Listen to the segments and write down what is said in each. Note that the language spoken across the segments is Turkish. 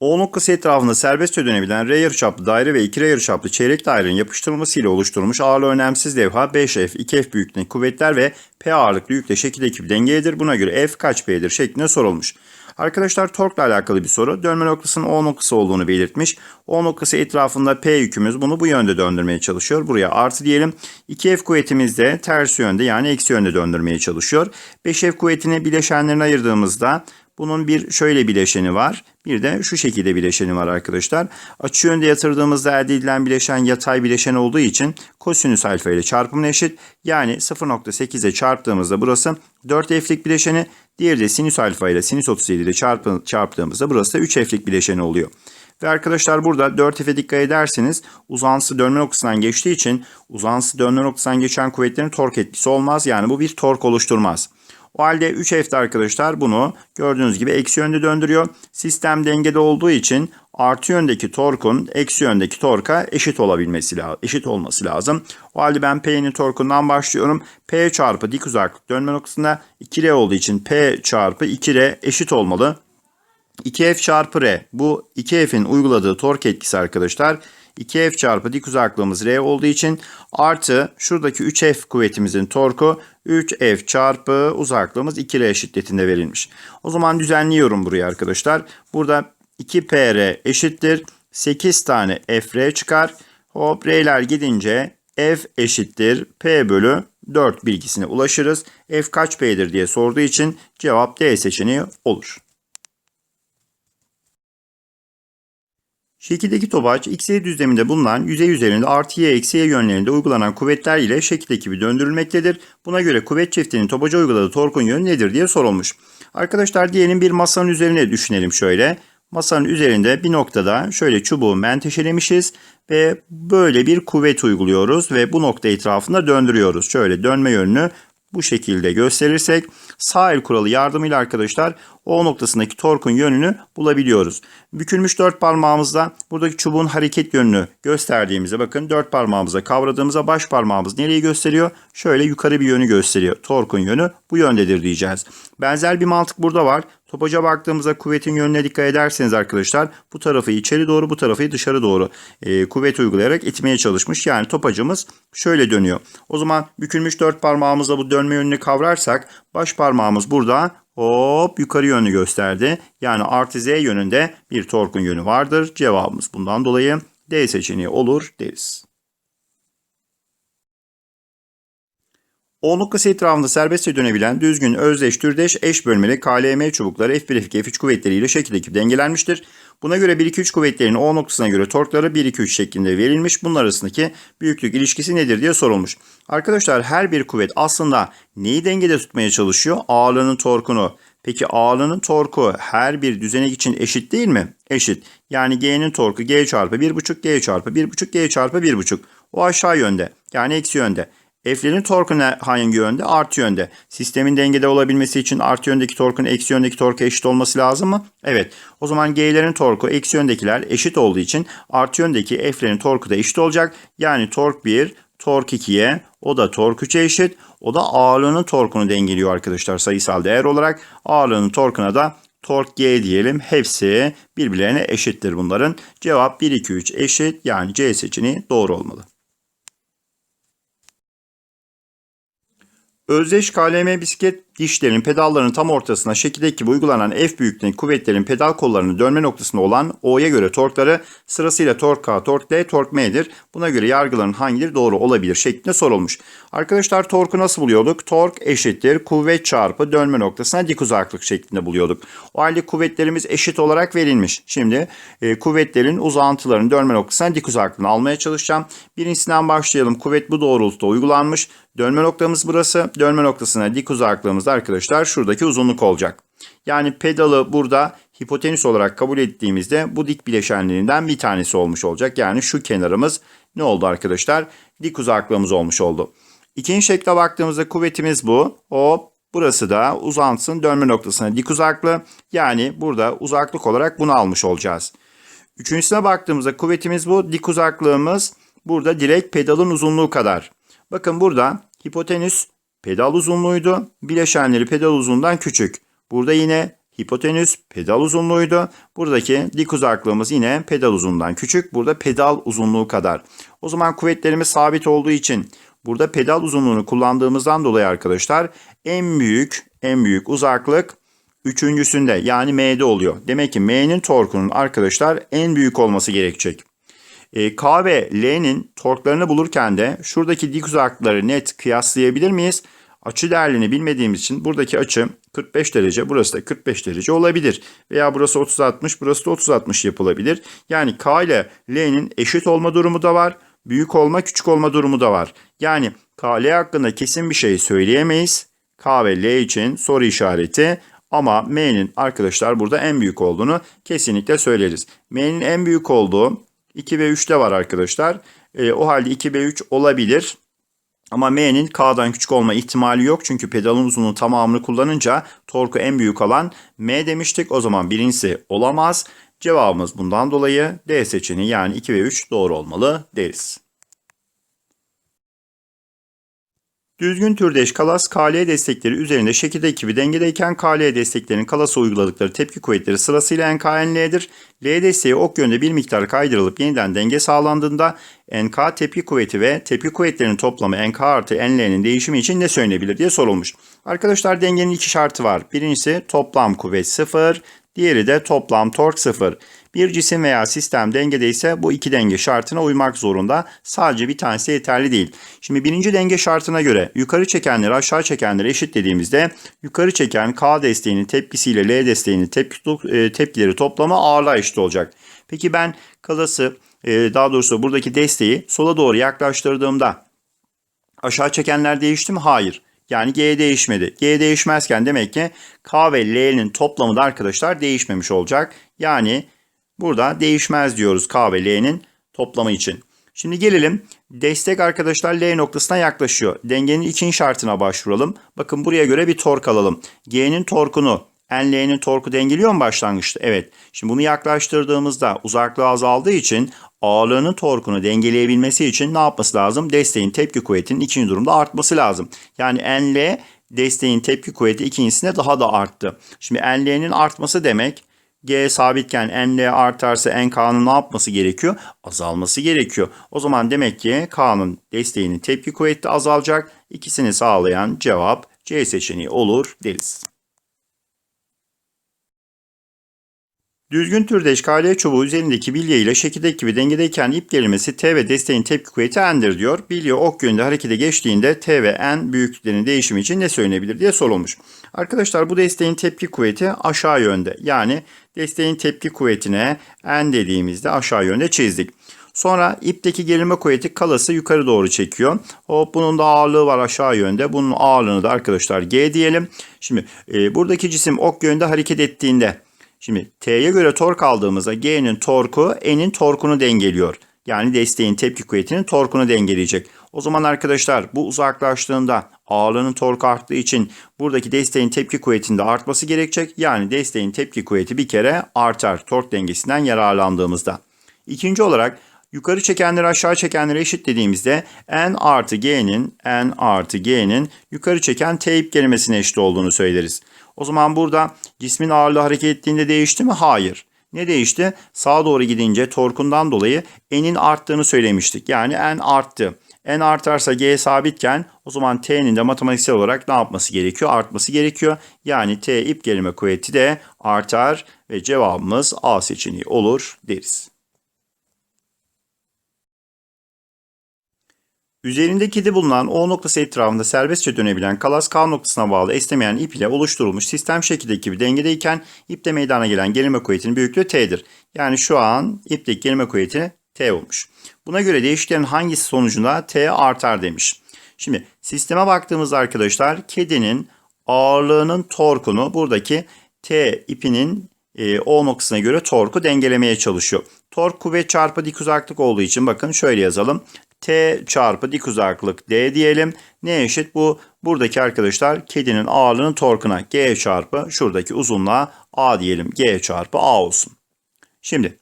O noktası etrafında serbestçe dönebilen R yarıçaplı daire ve 2 R yarıçaplı çeyrek dairenin yapıştırılmasıyla oluşturulmuş ağırlığı önemsiz levha 5F, 2F büyüklüğündeki kuvvetler ve P ağırlıklı yükle şekildeki bir dengedir. Buna göre F kaç P'dir şeklinde sorulmuş. Arkadaşlar torkla alakalı bir soru. Dönme noktasının O noktası olduğunu belirtmiş. O noktası etrafında P yükümüz bunu bu yönde döndürmeye çalışıyor. Buraya artı diyelim. 2F kuvvetimiz de ters yönde yani eksi yönde döndürmeye çalışıyor. 5F kuvvetini bileşenlerine ayırdığımızda bunun bir şöyle bileşeni var. Bir de şu şekilde bileşeni var arkadaşlar. Açı yönde yatırdığımızda elde edilen bileşen yatay bileşen olduğu için kosinüs alfa ile çarpımına eşit. Yani 0.8'e çarptığımızda burası 4f'lik bileşeni. Diğeri de sinüs alfa ile sinüs 37 ile çarpı, çarptığımızda burası da 3f'lik bileşeni oluyor. Ve arkadaşlar burada 4F'e dikkat ederseniz uzantısı dönme noktasından geçtiği için uzantısı dönme noktasından geçen kuvvetlerin tork etkisi olmaz. Yani bu bir tork oluşturmaz. O halde 3F'de arkadaşlar bunu gördüğünüz gibi eksi yönde döndürüyor. Sistem dengede olduğu için artı yöndeki torkun eksi yöndeki torka eşit olabilmesi lazım. Eşit olması lazım. O halde ben P'nin torkundan başlıyorum. P çarpı dik uzaklık dönme noktasında 2R olduğu için P çarpı 2R eşit olmalı. 2F çarpı R. Bu 2F'in uyguladığı tork etkisi arkadaşlar. 2F çarpı dik uzaklığımız R olduğu için artı şuradaki 3F kuvvetimizin torku 3F çarpı uzaklığımız 2R şiddetinde verilmiş. O zaman düzenliyorum burayı arkadaşlar. Burada 2PR eşittir. 8 tane FR çıkar. Hop R'ler gidince F eşittir P bölü 4 bilgisine ulaşırız. F kaç P'dir diye sorduğu için cevap D seçeneği olur. Şekildeki topaç XY düzleminde bulunan yüzey üzerinde artı Y eksi Y yönlerinde uygulanan kuvvetler ile şekildeki bir döndürülmektedir. Buna göre kuvvet çiftinin topaca uyguladığı torkun yönü nedir diye sorulmuş. Arkadaşlar diyelim bir masanın üzerine düşünelim şöyle. Masanın üzerinde bir noktada şöyle çubuğu menteşelemişiz ve böyle bir kuvvet uyguluyoruz ve bu nokta etrafında döndürüyoruz. Şöyle dönme yönünü bu şekilde gösterirsek sağ el kuralı yardımıyla arkadaşlar O noktasındaki torkun yönünü bulabiliyoruz. Bükülmüş dört parmağımızla buradaki çubuğun hareket yönünü gösterdiğimizde bakın dört parmağımıza kavradığımızda baş parmağımız nereyi gösteriyor? Şöyle yukarı bir yönü gösteriyor. Torkun yönü bu yöndedir diyeceğiz. Benzer bir mantık burada var. Topaca baktığımızda kuvvetin yönüne dikkat ederseniz arkadaşlar bu tarafı içeri doğru bu tarafı dışarı doğru e, kuvvet uygulayarak itmeye çalışmış. Yani topacımız şöyle dönüyor. O zaman bükülmüş dört parmağımızla bu dönme yönünü kavrarsak baş parmağımız burada hop yukarı yönünü gösterdi. Yani artı z yönünde bir torkun yönü vardır. Cevabımız bundan dolayı D seçeneği olur deriz. O noktası etrafında serbestçe dönebilen düzgün, özdeş, türdeş, eş bölmeli KLM çubukları F1, F2, F3 kuvvetleriyle şekildeki dengelenmiştir. Buna göre 1-2-3 kuvvetlerinin O noktasına göre torkları 1-2-3 şeklinde verilmiş. Bunlar arasındaki büyüklük ilişkisi nedir diye sorulmuş. Arkadaşlar her bir kuvvet aslında neyi dengede tutmaya çalışıyor? Ağırlığının torkunu. Peki ağırlığının torku her bir düzenek için eşit değil mi? Eşit. Yani G'nin torku G çarpı 1,5 G çarpı 1,5 G çarpı 1,5. O aşağı yönde. Yani eksi yönde. F'lerin torku hangi yönde? Artı yönde. Sistemin dengede olabilmesi için artı yöndeki torkun eksi yöndeki torka eşit olması lazım mı? Evet. O zaman G'lerin torku eksi yöndekiler eşit olduğu için artı yöndeki F'lerin torku da eşit olacak. Yani tork 1, tork 2'ye, o da tork 3'e eşit. O da ağırlığının torkunu dengeliyor arkadaşlar sayısal değer olarak. Ağırlığının torkuna da tork G diyelim. Hepsi birbirlerine eşittir bunların. Cevap 1, 2, 3 eşit. Yani C seçeneği doğru olmalı. Özdeş KLM bisiklet dişlerin pedallarının tam ortasına şekildeki gibi uygulanan F büyüklüğündeki kuvvetlerin pedal kollarının dönme noktasında olan O'ya göre torkları sırasıyla tork K, tork D, tork M'dir. Buna göre yargıların hangileri doğru olabilir şeklinde sorulmuş. Arkadaşlar torku nasıl buluyorduk? Tork eşittir kuvvet çarpı dönme noktasına dik uzaklık şeklinde buluyorduk. O halde kuvvetlerimiz eşit olarak verilmiş. Şimdi e, kuvvetlerin uzantılarının dönme noktasına dik uzaklığını almaya çalışacağım. Birincisinden başlayalım. Kuvvet bu doğrultuda uygulanmış. Dönme noktamız burası. Dönme noktasına dik uzaklığımız arkadaşlar şuradaki uzunluk olacak. Yani pedalı burada hipotenüs olarak kabul ettiğimizde bu dik bileşenlerinden bir tanesi olmuş olacak. Yani şu kenarımız ne oldu arkadaşlar? Dik uzaklığımız olmuş oldu. İkinci şekle baktığımızda kuvvetimiz bu. Hop burası da uzantısının dönme noktasına dik uzaklığı. Yani burada uzaklık olarak bunu almış olacağız. Üçüncüsüne baktığımızda kuvvetimiz bu. Dik uzaklığımız burada direkt pedalın uzunluğu kadar. Bakın burada hipotenüs pedal uzunluğuydu. Bileşenleri pedal uzunluğundan küçük. Burada yine hipotenüs pedal uzunluğuydu. Buradaki dik uzaklığımız yine pedal uzunluğundan küçük. Burada pedal uzunluğu kadar. O zaman kuvvetlerimiz sabit olduğu için burada pedal uzunluğunu kullandığımızdan dolayı arkadaşlar en büyük en büyük uzaklık üçüncüsünde yani M'de oluyor. Demek ki M'nin torkunun arkadaşlar en büyük olması gerekecek. E, K ve L'nin torklarını bulurken de şuradaki dik uzaklıkları net kıyaslayabilir miyiz? Açı değerlerini bilmediğimiz için buradaki açı 45 derece, burası da 45 derece olabilir. Veya burası 30-60, burası da 30-60 yapılabilir. Yani K ile L'nin eşit olma durumu da var. Büyük olma, küçük olma durumu da var. Yani K, L hakkında kesin bir şey söyleyemeyiz. K ve L için soru işareti ama M'nin arkadaşlar burada en büyük olduğunu kesinlikle söyleriz. M'nin en büyük olduğu 2 ve 3'te var arkadaşlar. E, o halde 2 ve 3 olabilir. Ama M'nin K'dan küçük olma ihtimali yok. Çünkü pedalın uzunluğu tamamını kullanınca torku en büyük olan M demiştik. O zaman birincisi olamaz. Cevabımız bundan dolayı D seçeneği yani 2 ve 3 doğru olmalı deriz. Düzgün türde eş kalas KL destekleri üzerinde şekil ekibi dengedeyken KL desteklerinin kalasa uyguladıkları tepki kuvvetleri sırasıyla NKNL'dir. L desteği ok yönde bir miktar kaydırılıp yeniden denge sağlandığında NK tepki kuvveti ve tepki kuvvetlerinin toplamı NK artı NL'nin değişimi için ne söylenebilir diye sorulmuş. Arkadaşlar dengenin iki şartı var. Birincisi toplam kuvvet 0, diğeri de toplam tork 0. Bir cisim veya sistem dengedeyse bu iki denge şartına uymak zorunda. Sadece bir tanesi yeterli değil. Şimdi birinci denge şartına göre yukarı çekenleri aşağı çekenleri eşit dediğimizde yukarı çeken K desteğinin tepkisiyle L desteğinin tepki, e, tepkileri toplamı ağırlığa eşit olacak. Peki ben kalası e, daha doğrusu buradaki desteği sola doğru yaklaştırdığımda aşağı çekenler değişti mi? Hayır. Yani G değişmedi. G değişmezken demek ki K ve L'nin toplamı da arkadaşlar değişmemiş olacak. Yani burada değişmez diyoruz K ve L'nin toplamı için. Şimdi gelelim destek arkadaşlar L noktasına yaklaşıyor. Dengenin ikinci şartına başvuralım. Bakın buraya göre bir tork alalım. G'nin torkunu NL'nin torku dengeliyor mu başlangıçta? Evet. Şimdi bunu yaklaştırdığımızda uzaklığı azaldığı için ağırlığının torkunu dengeleyebilmesi için ne yapması lazım? Desteğin tepki kuvvetinin ikinci durumda artması lazım. Yani NL desteğin tepki kuvveti ikincisinde daha da arttı. Şimdi NL'nin artması demek G sabitken NL artarsa NK'nın ne yapması gerekiyor? Azalması gerekiyor. O zaman demek ki K'nın desteğinin tepki kuvveti azalacak. İkisini sağlayan cevap C seçeneği olur deriz. Düzgün türde eşkaliye çubuğu üzerindeki bilye ile şekildeki gibi dengedeyken ip gerilmesi T ve desteğin tepki kuvveti N'dir diyor. Bilye ok yönünde harekete geçtiğinde T ve N büyüklüklerinin değişimi için ne söylenebilir diye sorulmuş. Arkadaşlar bu desteğin tepki kuvveti aşağı yönde. Yani desteğin tepki kuvvetine N dediğimizde aşağı yönde çizdik. Sonra ipteki gerilme kuvveti kalası yukarı doğru çekiyor. Hop bunun da ağırlığı var aşağı yönde. Bunun ağırlığını da arkadaşlar G diyelim. Şimdi e, buradaki cisim ok yönde hareket ettiğinde Şimdi T'ye göre tork aldığımızda G'nin torku N'in torkunu dengeliyor. Yani desteğin tepki kuvvetinin torkunu dengeleyecek. O zaman arkadaşlar bu uzaklaştığında ağırlığının torku arttığı için buradaki desteğin tepki kuvvetinde artması gerekecek. Yani desteğin tepki kuvveti bir kere artar tork dengesinden yararlandığımızda. İkinci olarak yukarı çekenleri aşağı çekenleri eşit dediğimizde N artı G'nin N artı G'nin yukarı çeken T ip gerilmesine eşit olduğunu söyleriz. O zaman burada cismin ağırlığı hareket ettiğinde değişti mi? Hayır. Ne değişti? Sağa doğru gidince torkundan dolayı N'in arttığını söylemiştik. Yani N arttı. N artarsa G sabitken o zaman T'nin de matematiksel olarak ne yapması gerekiyor? Artması gerekiyor. Yani T ip gerilme kuvveti de artar ve cevabımız A seçeneği olur deriz. Üzerinde kedi bulunan O noktası etrafında serbestçe dönebilen kalas K noktasına bağlı esnemeyen ip ile oluşturulmuş sistem şekildeki gibi dengedeyken ipte meydana gelen gerilme kuvvetinin büyüklüğü T'dir. Yani şu an ipteki gerilme kuvveti T olmuş. Buna göre değişiklerin hangisi sonucunda T artar demiş. Şimdi sisteme baktığımızda arkadaşlar kedinin ağırlığının torkunu buradaki T ipinin e, O noktasına göre torku dengelemeye çalışıyor. Tork kuvvet çarpı dik uzaklık olduğu için bakın şöyle yazalım. T çarpı dik uzaklık D diyelim. Ne eşit bu? Buradaki arkadaşlar kedinin ağırlığının torkuna G çarpı şuradaki uzunluğa A diyelim. G çarpı A olsun. Şimdi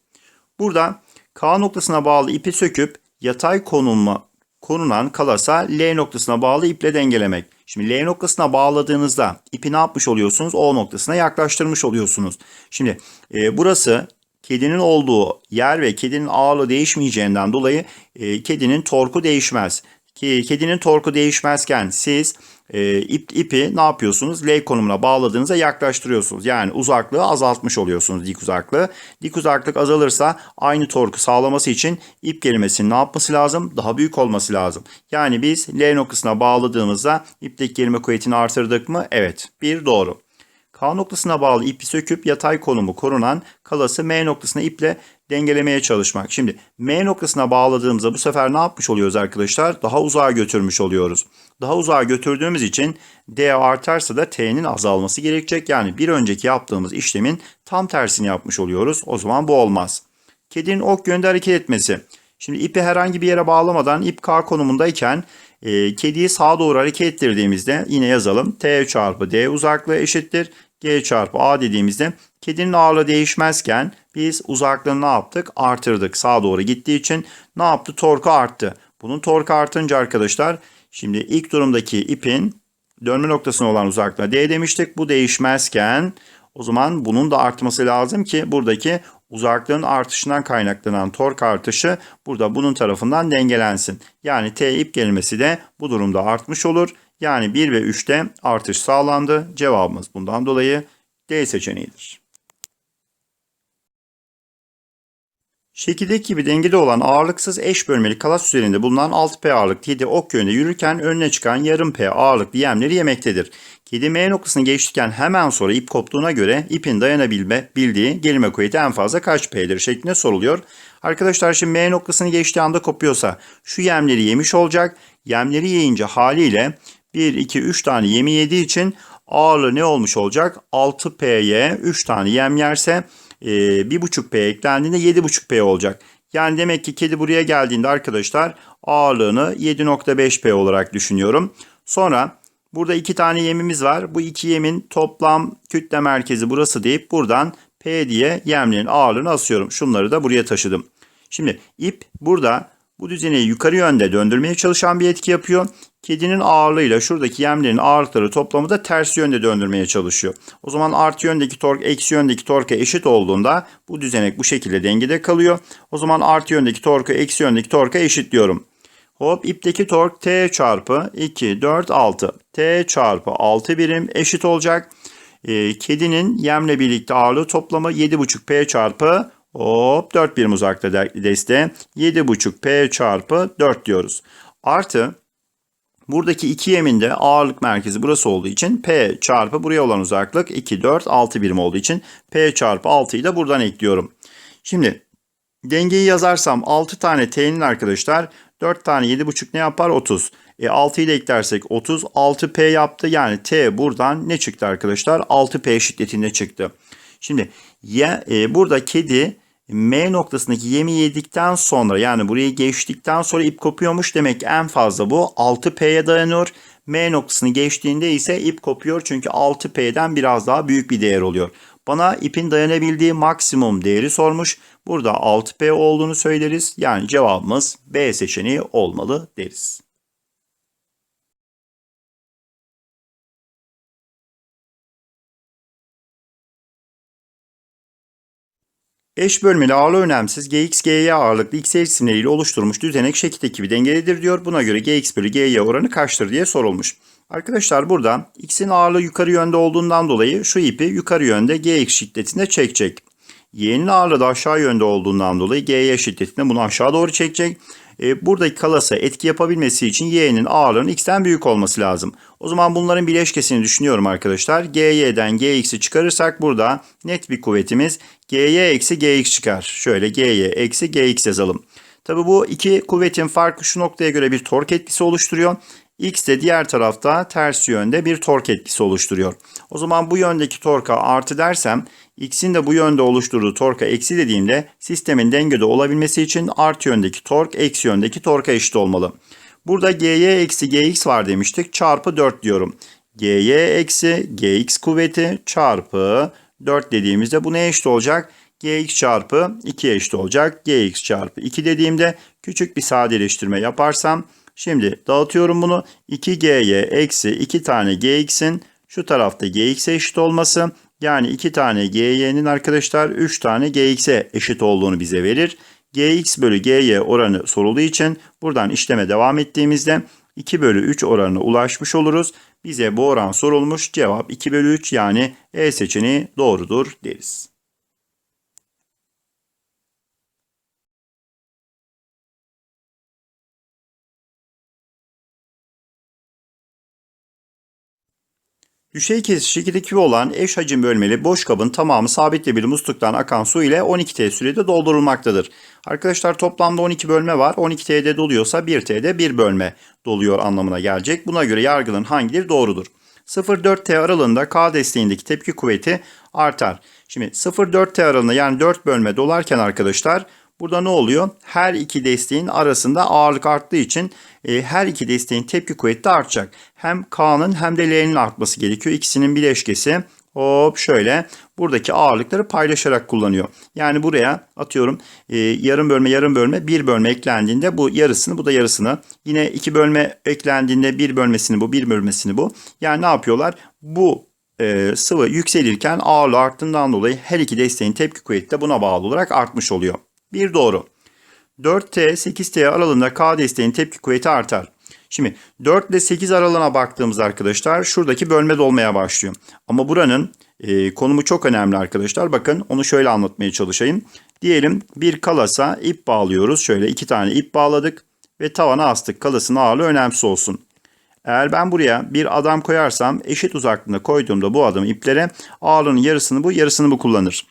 burada K noktasına bağlı ipi söküp yatay konulma konulan kalasa L noktasına bağlı iple dengelemek. Şimdi L noktasına bağladığınızda ipi ne yapmış oluyorsunuz? O noktasına yaklaştırmış oluyorsunuz. Şimdi e, burası kedinin olduğu yer ve kedinin ağırlığı değişmeyeceğinden dolayı e, kedinin torku değişmez. Ki kedinin torku değişmezken siz e, ip, ipi ne yapıyorsunuz? L konumuna bağladığınızda yaklaştırıyorsunuz. Yani uzaklığı azaltmış oluyorsunuz dik uzaklığı. Dik uzaklık azalırsa aynı torku sağlaması için ip gerilmesinin ne yapması lazım? Daha büyük olması lazım. Yani biz L noktasına bağladığımızda ipteki gerilme kuvvetini artırdık mı? Evet. Bir doğru. K noktasına bağlı ipi söküp yatay konumu korunan kalası M noktasına iple dengelemeye çalışmak. Şimdi M noktasına bağladığımızda bu sefer ne yapmış oluyoruz arkadaşlar? Daha uzağa götürmüş oluyoruz. Daha uzağa götürdüğümüz için D artarsa da T'nin azalması gerekecek. Yani bir önceki yaptığımız işlemin tam tersini yapmış oluyoruz. O zaman bu olmaz. Kedinin ok yönde hareket etmesi. Şimdi ipi herhangi bir yere bağlamadan ip K konumundayken e, kediyi sağa doğru hareket ettirdiğimizde yine yazalım. T çarpı D uzaklığı eşittir. G çarpı A dediğimizde kedinin ağırlığı değişmezken biz uzaklığını ne yaptık? Artırdık. Sağa doğru gittiği için ne yaptı? Torku arttı. Bunun torku artınca arkadaşlar şimdi ilk durumdaki ipin dönme noktasına olan uzaklığa D demiştik. Bu değişmezken o zaman bunun da artması lazım ki buradaki uzaklığın artışından kaynaklanan tork artışı burada bunun tarafından dengelensin. Yani T ip gelmesi de bu durumda artmış olur. Yani 1 ve 3'te artış sağlandı. Cevabımız bundan dolayı D seçeneğidir. Şekildeki gibi dengede olan ağırlıksız eş bölmeli kalas üzerinde bulunan 6P ağırlık kedi ok yönünde yürürken önüne çıkan yarım P ağırlıklı yemleri yemektedir. Kedi M noktasını geçtikten hemen sonra ip koptuğuna göre ipin dayanabilme bildiği gerilme kuvveti en fazla kaç P'dir şeklinde soruluyor. Arkadaşlar şimdi M noktasını geçtiği anda kopuyorsa şu yemleri yemiş olacak. Yemleri yiyince haliyle 1, 2, 3 tane yemi yediği için ağırlığı ne olmuş olacak? 6P'ye 3 tane yem yerse e, 1,5P eklendiğinde 7,5P olacak. Yani demek ki kedi buraya geldiğinde arkadaşlar ağırlığını 7.5P olarak düşünüyorum. Sonra burada iki tane yemimiz var. Bu iki yemin toplam kütle merkezi burası deyip buradan P diye yemlerin ağırlığını asıyorum. Şunları da buraya taşıdım. Şimdi ip burada bu düzeneyi yukarı yönde döndürmeye çalışan bir etki yapıyor. Kedinin ağırlığıyla şuradaki yemlerin ağırlıkları toplamı da ters yönde döndürmeye çalışıyor. O zaman artı yöndeki tork eksi yöndeki torka eşit olduğunda bu düzenek bu şekilde dengede kalıyor. O zaman artı yöndeki torku eksi yöndeki torka eşit diyorum. Hop ipteki tork T çarpı 2, 4, 6. T çarpı 6 birim eşit olacak. E, kedinin yemle birlikte ağırlığı toplamı 7,5 P çarpı hop 4 birim uzakta deste 7,5 P çarpı 4 diyoruz. Artı Buradaki iki yeminde ağırlık merkezi burası olduğu için P çarpı buraya olan uzaklık 2, 4, 6 birim olduğu için P çarpı 6'yı da buradan ekliyorum. Şimdi dengeyi yazarsam 6 tane T'nin arkadaşlar 4 tane 7,5 ne yapar? 30. E 6'yı da eklersek 30. 6P yaptı. Yani T buradan ne çıktı arkadaşlar? 6P şiddetinde çıktı. Şimdi ya, e, burada kedi M noktasındaki yemi yedikten sonra yani burayı geçtikten sonra ip kopuyormuş. Demek ki en fazla bu 6P'ye dayanıyor. M noktasını geçtiğinde ise ip kopuyor çünkü 6P'den biraz daha büyük bir değer oluyor. Bana ipin dayanabildiği maksimum değeri sormuş. Burada 6P olduğunu söyleriz. Yani cevabımız B seçeneği olmalı deriz. Eş bölmeli ağırlığı önemsiz Gx, Gy ağırlıklı X cisimleriyle oluşturulmuş düzenek şekil ekibi dengelidir diyor. Buna göre Gx bölü Gy oranı kaçtır diye sorulmuş. Arkadaşlar burada X'in ağırlığı yukarı yönde olduğundan dolayı şu ipi yukarı yönde Gx şiddetinde çekecek. Y'nin ağırlığı da aşağı yönde olduğundan dolayı Gy şiddetinde bunu aşağı doğru çekecek. E, buradaki kalasa etki yapabilmesi için Y'nin ağırlığının X'ten büyük olması lazım. O zaman bunların bileşkesini düşünüyorum arkadaşlar. GY'den GX'i çıkarırsak burada net bir kuvvetimiz GY eksi GX çıkar. Şöyle GY eksi GX yazalım. Tabi bu iki kuvvetin farkı şu noktaya göre bir tork etkisi oluşturuyor. X de diğer tarafta ters yönde bir tork etkisi oluşturuyor. O zaman bu yöndeki torka artı dersem X'in de bu yönde oluşturduğu torka eksi dediğimde sistemin dengede olabilmesi için artı yöndeki tork eksi yöndeki torka eşit olmalı. Burada GY eksi GX var demiştik. Çarpı 4 diyorum. GY eksi GX kuvveti çarpı 4 dediğimizde bu ne eşit olacak? Gx çarpı 2 eşit olacak. Gx çarpı 2 dediğimde küçük bir sadeleştirme yaparsam Şimdi dağıtıyorum bunu. 2G'ye eksi 2 tane Gx'in şu tarafta Gx'e eşit olması. Yani 2 tane GY'nin arkadaşlar 3 tane GX'e eşit olduğunu bize verir. Gx bölü Gy oranı sorulduğu için buradan işleme devam ettiğimizde 2 bölü 3 oranına ulaşmış oluruz. Bize bu oran sorulmuş. Cevap 2 bölü 3 yani E seçeneği doğrudur deriz. Düşey kesiş 2'de küve olan eş hacim bölmeli boş kabın tamamı sabitle bir musluktan akan su ile 12T sürede doldurulmaktadır. Arkadaşlar toplamda 12 bölme var. 12T'de doluyorsa 1T'de 1 bölme doluyor anlamına gelecek. Buna göre yargının hangileri doğrudur? 0-4T aralığında K desteğindeki tepki kuvveti artar. Şimdi 0-4T aralığında yani 4 bölme dolarken arkadaşlar Burada ne oluyor? Her iki desteğin arasında ağırlık arttığı için e, her iki desteğin tepki kuvveti de artacak. Hem K'nın hem de L'nin artması gerekiyor. İkisinin bileşkesi hop şöyle buradaki ağırlıkları paylaşarak kullanıyor. Yani buraya atıyorum e, yarım bölme yarım bölme bir bölme eklendiğinde bu yarısını bu da yarısını. Yine iki bölme eklendiğinde bir bölmesini bu bir bölmesini bu. Yani ne yapıyorlar? Bu e, sıvı yükselirken ağırlığı arttığından dolayı her iki desteğin tepki kuvveti de buna bağlı olarak artmış oluyor. Bir doğru. 4T 8T aralığında K desteğin tepki kuvveti artar. Şimdi 4 ile 8 aralığına baktığımız arkadaşlar şuradaki bölme dolmaya başlıyor. Ama buranın e, konumu çok önemli arkadaşlar. Bakın onu şöyle anlatmaya çalışayım. Diyelim bir kalasa ip bağlıyoruz. Şöyle iki tane ip bağladık ve tavana astık. Kalasın ağırlığı önemsiz olsun. Eğer ben buraya bir adam koyarsam eşit uzaklığında koyduğumda bu adamı iplere ağırlığının yarısını bu yarısını bu kullanır.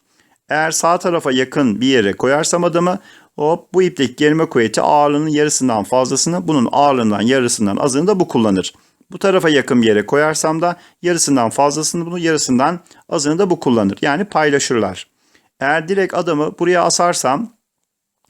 Eğer sağ tarafa yakın bir yere koyarsam adamı hop bu ipteki gerilme kuvveti ağırlığının yarısından fazlasını bunun ağırlığından yarısından azını da bu kullanır. Bu tarafa yakın bir yere koyarsam da yarısından fazlasını bunu yarısından azını da bu kullanır. Yani paylaşırlar. Eğer direkt adamı buraya asarsam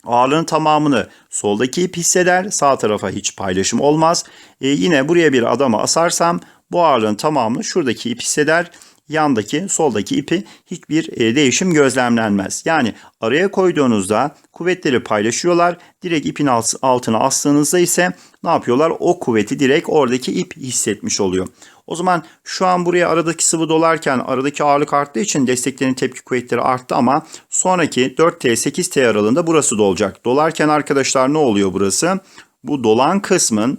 ağırlığın tamamını soldaki ip hisseder. Sağ tarafa hiç paylaşım olmaz. E, yine buraya bir adamı asarsam bu ağırlığın tamamını şuradaki ip hisseder yandaki soldaki ipi hiçbir e, değişim gözlemlenmez. Yani araya koyduğunuzda kuvvetleri paylaşıyorlar. Direkt ipin altına astığınızda ise ne yapıyorlar? O kuvveti direkt oradaki ip hissetmiş oluyor. O zaman şu an buraya aradaki sıvı dolarken aradaki ağırlık arttığı için desteklerin tepki kuvvetleri arttı ama sonraki 4T 8T aralığında burası dolacak. Dolarken arkadaşlar ne oluyor burası? Bu dolan kısmın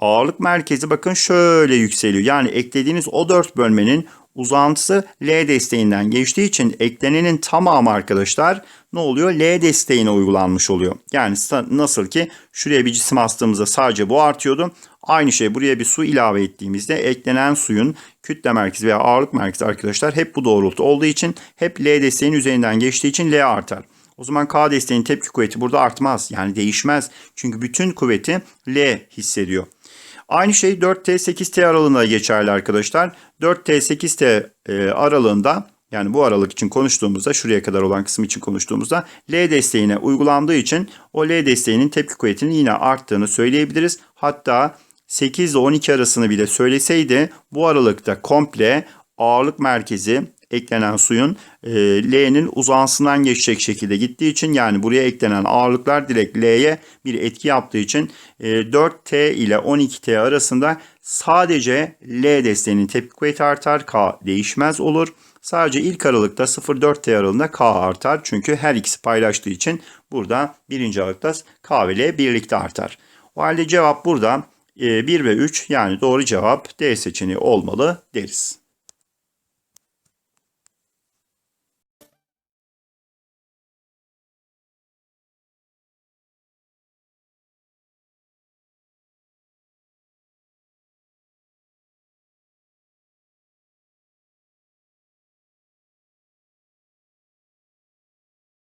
ağırlık merkezi bakın şöyle yükseliyor. Yani eklediğiniz o 4 bölmenin uzantısı L desteğinden geçtiği için eklenenin tamamı arkadaşlar ne oluyor? L desteğine uygulanmış oluyor. Yani nasıl ki şuraya bir cisim astığımızda sadece bu artıyordu. Aynı şey buraya bir su ilave ettiğimizde eklenen suyun kütle merkezi veya ağırlık merkezi arkadaşlar hep bu doğrultu olduğu için hep L desteğin üzerinden geçtiği için L artar. O zaman K desteğinin tepki kuvveti burada artmaz. Yani değişmez. Çünkü bütün kuvveti L hissediyor. Aynı şey 4T 8T aralığında geçerli arkadaşlar. 4T 8T e, aralığında yani bu aralık için konuştuğumuzda şuraya kadar olan kısım için konuştuğumuzda L desteğine uygulandığı için o L desteğinin tepki kuvvetinin yine arttığını söyleyebiliriz. Hatta 8 ile 12 arasını bile söyleseydi bu aralıkta komple ağırlık merkezi eklenen suyun e, L'nin uzansından geçecek şekilde gittiği için yani buraya eklenen ağırlıklar direkt L'ye bir etki yaptığı için e, 4T ile 12T arasında sadece L desteğinin tepki kuvveti artar. K değişmez olur. Sadece ilk aralıkta 0-4T aralığında K artar. Çünkü her ikisi paylaştığı için burada birinci aralıkta K ve L birlikte artar. O halde cevap burada 1 e, ve 3 yani doğru cevap D seçeneği olmalı deriz.